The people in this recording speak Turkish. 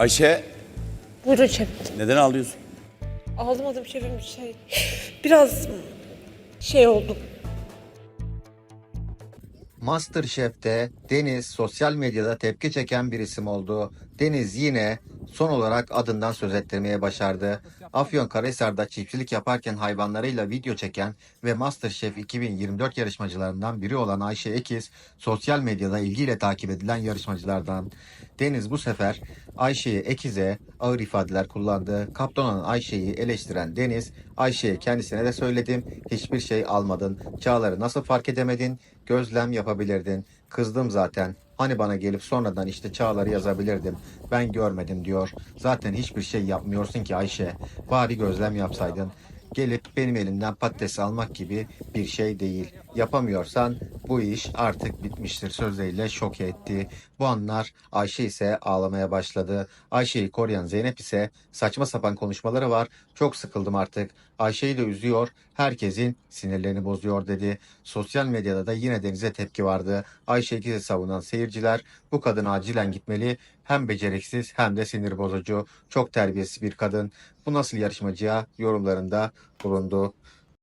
Ayşe Buyurun şefim. neden ağlıyorsun? Ağlamadım şefim şey. Biraz şey oldum. Masterchef'te Deniz sosyal medyada tepki çeken bir isim oldu. Deniz yine son olarak adından söz ettirmeye başardı. Afyonkarahisar'da çiftçilik yaparken hayvanlarıyla video çeken ve Masterchef 2024 yarışmacılarından biri olan Ayşe Ekiz sosyal medyada ilgiyle takip edilen yarışmacılardan. Deniz bu sefer Ayşe'yi Ekiz'e ağır ifadeler kullandı. Kaptan Ayşe'yi eleştiren Deniz, Ayşe'ye kendisine de söyledim, hiçbir şey almadın. Çağları nasıl fark edemedin? Gözlem yapabilirdin. Kızdım zaten. Hani bana gelip sonradan işte çağları yazabilirdim. Ben görmedim diyor. Zaten hiçbir şey yapmıyorsun ki Ayşe. Bari gözlem yapsaydın. Gelip benim elimden patates almak gibi bir şey değil. Yapamıyorsan bu iş artık bitmiştir sözleriyle şok etti. Bu anlar Ayşe ise ağlamaya başladı. Ayşe'yi koruyan Zeynep ise saçma sapan konuşmaları var. Çok sıkıldım artık. Ayşe'yi de üzüyor. Herkesin sinirlerini bozuyor dedi. Sosyal medyada da yine Deniz'e tepki vardı. Ayşe ikisi savunan seyirciler bu kadın acilen gitmeli. Hem beceriksiz hem de sinir bozucu. Çok terbiyesiz bir kadın. Bu nasıl yarışmacıya yorumlarında bulundu.